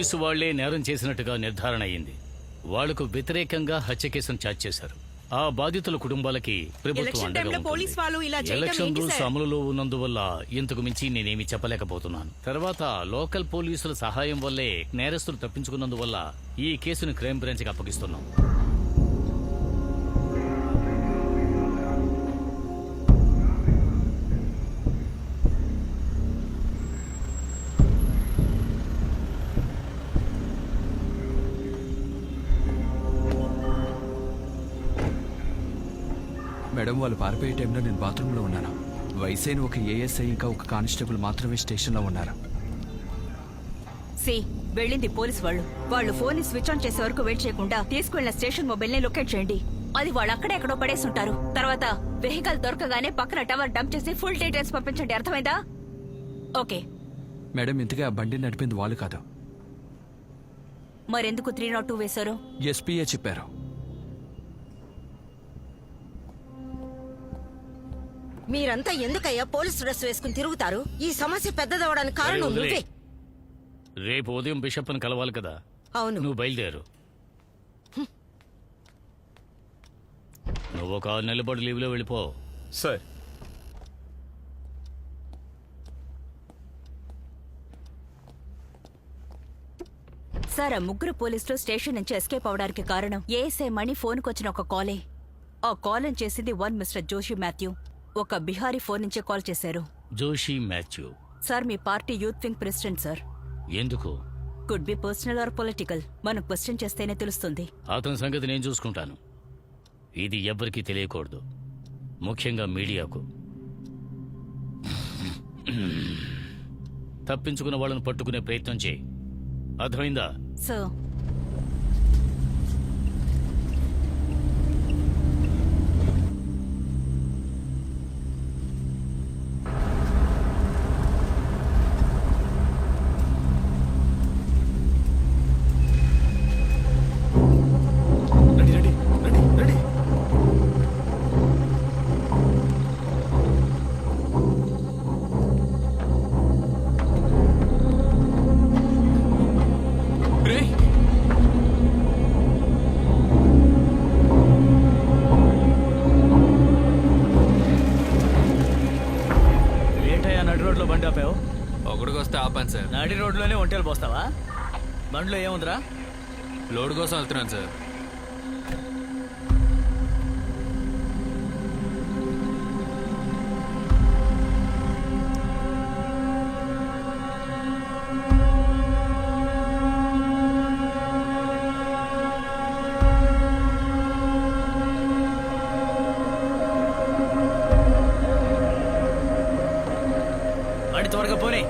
Police వాళ్ళే నేరం చేసినట్టుగా నిర్ధారణ అయింది వాళ్ళకు వ్యతిరేకంగా హత్య కేసును ఛార్జ్ చేశారు ఆ బాధితుల కుటుంబాలకి ప్రభుత్వం ఎలక్షన్ అండగా ఉంటుంది. రూల్స్? అమలులో ఉన్నందువల్ల ఇంతకు మించి నేనేమి చెప్పలేకపోతున్నాను తర్వాత లోకల్ పోలీసుల సహాయం వల్లే నేరస్తులు తప్పించుకున్నందువల్ల ఈ కేసును క్రైమ్ బ్రాంచ్కి అప్పగిస్తున్నాం మేడం వాళ్ళు పారిపోయే టైంలో నేను బాత్రూంలో ఉన్నాను. వయసైన ఒక ఏఎస్ఐ ఇంకా ఒక కానిస్టేబుల్ మాత్రమే స్టేషన్లో ఉన్నారు. సి వెళ్ళింది పోలీస్ వాళ్ళు. వాళ్ళు ఫోన్ని స్విచ్ ఆన్ చేసే వరకు వెయిట్ చేయకుండా తీసుకువెళ్ళిన స్టేషన్ మొబైల్ని లొకేట్ చేయండి. అది వాళ్ళు అక్కడే ఎక్కడో పడేసి ఉంటారు. తర్వాత వెహికల్ దొరకగానే పక్కన టవర్ డంప్ చేసి ఫుల్ డీటెయిల్స్ పంపించండి. అర్థమైందా? ఓకే. మేడం ఇంతగా బండి నడిపింది వాళ్ళు కాదు. మరెందుకు త్రీ నాట్ టూ వేశారు? ఎస్పీఏ చెప్పారు. మీరంతా ఎందుకయ్యా పోలీస్ డ్రెస్ వేసుకుని తిరుగుతారు? ఈ సమస్య పెద్దదవడానికి అరే కారణం వదిలే. నువ్వే. రేపు ఉదయం బిషప్ని కలవాలి కదా. అవును. నువ్వు బయలుదేరు. నువ్వు ఒక ఆరు నెలల పాటు లీవ్లో వెళ్ళిపో. సార్. సార్ ఆ ముగ్గురు పోలీసులు స్టేషన్ నుంచి ఎస్కేప్ అవడానికి కారణం. ఏఎస్ఐ మణి ఫోన్కి వచ్చిన ఒక కాలే. ఆ కాల్ చేసింది వన్ మిస్టర్ జోషి మాథ్యూ. ఒక బిహారీ ఫోన్ నుంచి కాల్ చేశారు. జోషి మాథ్యూ. సార్ మీ party youth wing president sir. ఎందుకు? Could be personal or political మనం క్వశ్చన్ చేస్తేనే తెలుస్తుంది. అతని సంగతి నేను చూసుకుంటాను. ఇది ఎవ్వరికీ తెలియకూడదు. ముఖ్యంగా మీడియాకు. తప్పించుకున్న వాళ్ళను పట్టుకునే ప్రయత్నం చేయి. అర్థమైందా? సార్ నడి రోడ్లోనే ఒంటేలు పోస్తావా? బండిలో ఏముందిరా? లోడ్ కోసం వెళ్తున్నాను సార్. త్వరగా పోనీ.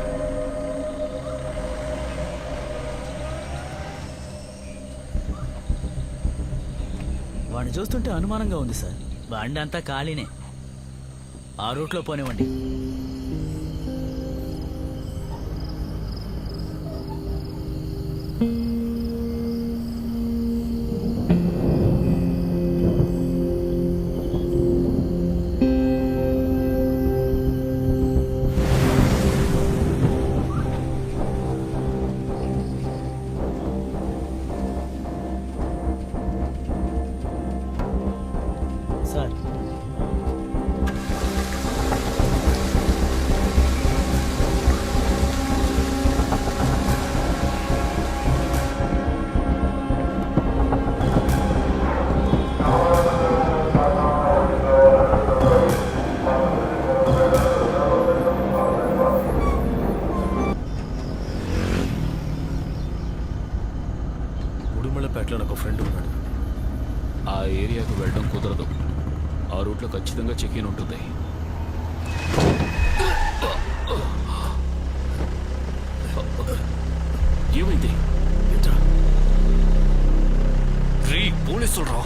వాడిని చూస్తుంటే అనుమానంగా ఉంది సార్. బండి అంతా ఖాళీనే. ఆ రూట్లో పోనివ్వండి. సార్ రూట్లో ఖచ్చితంగా చెక్ ఇన్ ఉంటుంది. ఏమైంది? రీ పోలీసులు రా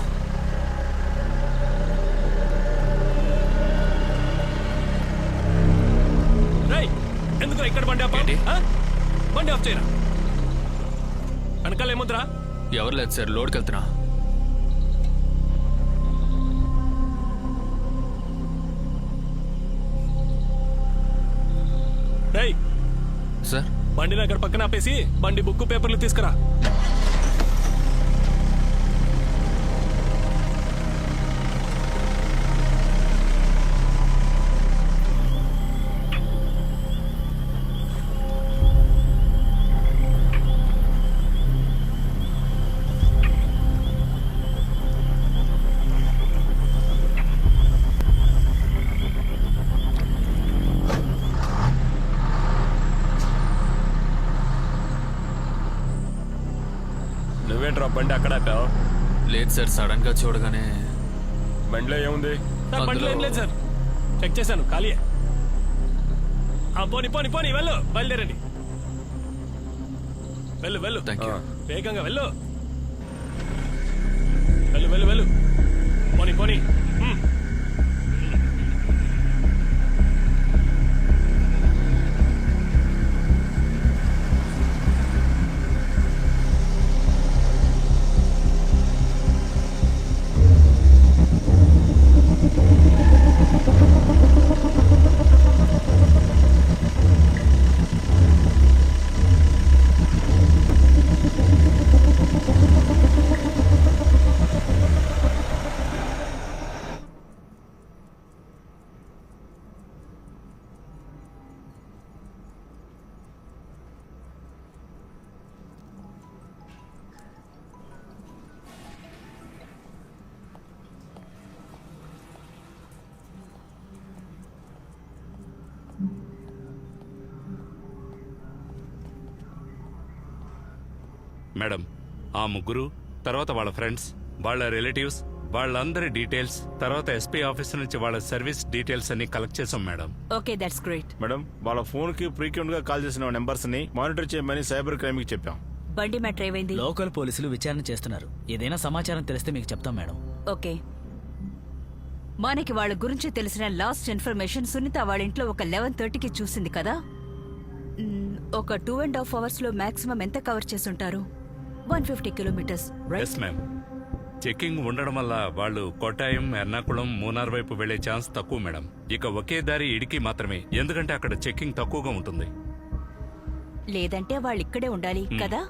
ఇక్కడ బండి ఆపా? ఏంటి? బండి ఆఫ్ చేయరా? వెనకాల ఏముందిరా? ఎవరు లేదు సార్ లోడ్కి వెళ్తున్నా. రేయ్. సార్? బండిని అక్కడ పక్కన ఆపేసి బండి బుక్ పేపర్లు తీసుకురా. బండి అక్కడ ఆపావు? లేదు సార్ సడన్గా చూడగానే బండిలో ఏముంది? సార్ బండిలో ఏం లేదు సార్. చెక్ చేశాను ఖాళీయే ఆ, పోని పోని పోని వెళ్ళు బయలుదేరండి. వెళ్ళు వెళ్ళు. థ్యాంక్ యూ వేగంగా వెళ్ళు. వెళ్ళు వెళ్ళు వెళ్ళు. పోని పోని. హ్మ్. మేడం ఆ ముగ్గురు తర్వాత వాళ్ళ ఫ్రెండ్స్ వాళ్ళ రిలేటివ్స్ వాళ్ళందరి డీటెయిల్స్ తర్వాత ఎస్పీ ఆఫీస్ నుంచి వాళ్ళ సర్వీస్ డీటెయిల్స్ అన్ని కలెక్ట్ చేసాం madam. Okay that's great. Madam వాళ్ళ ఫోన్కి ఫ్రీక్వెంట్గా కాల్ చేసిన నెంబర్స్ని మానిటర్ చేయమని సైబర్ క్రైమ్కి చెప్పాం. బండి మ్యాటర్ ఏమైంది? లోకల్ పోలీసులు విచారణ చేస్తున్నారు. ఏదైనా సమాచారం తెలిస్తే మీకు చెప్తాం మేడం. ఓకే. మనకి వాళ్ళ గురించి తెలిసిన లాస్ట్ ఇన్ఫర్మేషన్ సునీత వాళ్ళ ఇంట్లో ఒక లెవెన్ థర్టీకి చూసింది కదా? ఒక టూ అండ్ హాఫ్ అవర్స్లో మాక్సిమం ఎంత కవర్ చేసుంటారు one fifty kilometres right yes ma'am checking ఉండడం వల్ల వాళ్ళు కొట్టాయం ఎర్నాకుళం మూనార్ వైపు వెళ్ళే ఛాన్స్ తక్కువ మేడం ఇక ఒకే దారి ఇడికి మాత్రమే. ఎందుకంటే అక్కడ చెకింగ్ తక్కువగా ఉంటుంది. లేదంటే వాళ్ళు ఇక్కడే ఉండాలి కదా?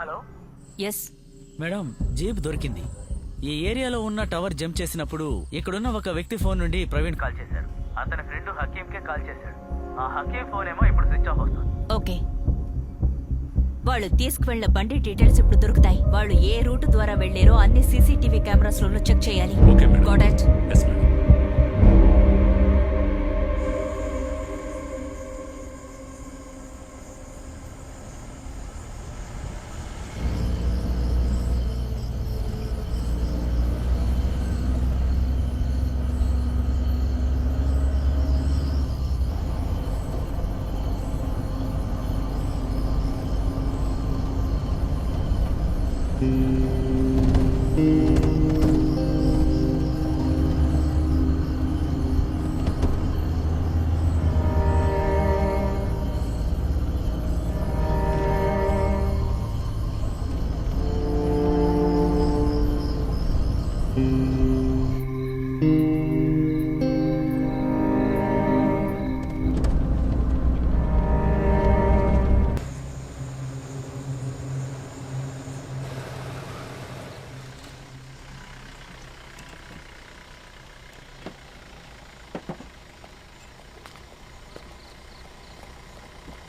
హలో ఎస్ మేడం జీప్ దొరికింది. ఈ ఏరియాలో ఉన్న టవర్ జంప్ చేసినప్పుడు ఇక్కడున్న ఒక వ్యక్తి ఫోన్ నుండి ప్రవీణ్ కాల్ చేశారు. అతని ఫ్రెండ్ హకీం కే కాల్ చేశాడు. ఆ హకీం ఫోన్ ఏమో ఇప్పుడు స్విచ్ ఆఫ్ వస్తుంది. ఓకే. వాళ్ళు తీసుకువెళ్ళిన బండి డీటెయిల్స్ ఇప్పుడు దొరుకుతాయి. వాళ్ళు ఏ రూట్ ద్వారా వెళ్ళారో అన్ని సీసీటీవీ కెమెరాస్లో చెక్ చేయాలి. Okay madam? Yes madam Peace.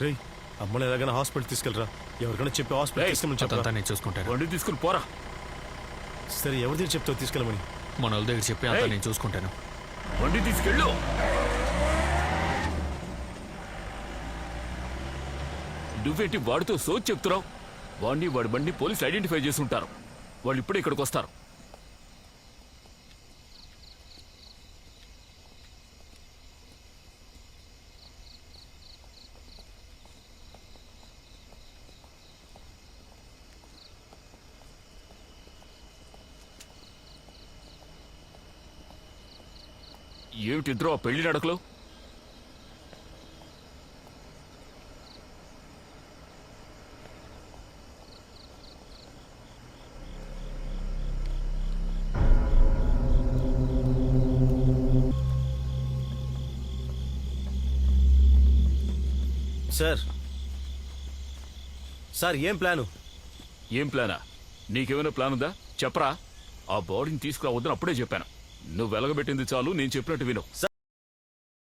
రేయ్ అమ్మని ఎలాగైనా హాస్పిటల్ తీసుకెళ్ళరా. ఎవరికైనా చెప్పి హాస్పిటల్ తీసుకెళ్ళమని చెప్పరా? నేను చూసుకుంటాను బండి తీసుకుని పోరా. సరే ఎవరి దగ్గర చెప్తావు తీసుకెళ్ళమని? మన వాళ్ళ దగ్గర చెప్పి అంతా నేను చూసుకుంటాను. బండి తీసుకెళ్ళు. నువ్వేంటి వాడితో సోచ్ చెప్తున్నావు? వాడిని వాడి బండి పోలీస్ ఐడెంటిఫై చేసి ఉంటారు. వాళ్ళు ఇప్పుడే ఇక్కడికి వస్తారు. ఏమిటి ఇద్దరు ఆ పెళ్ళి నడకలు? సార్. సార్ ఏం ప్లాను? ఏం ప్లానా? నీకేమైనా ప్లాన్ ఉందా చెప్పరా. ఆ బాడీని తీసుకురావద్దని అప్పుడే చెప్పాను. నువ్వు వెలగబెట్టింది చాలు నేను చెప్పినట్టు విను.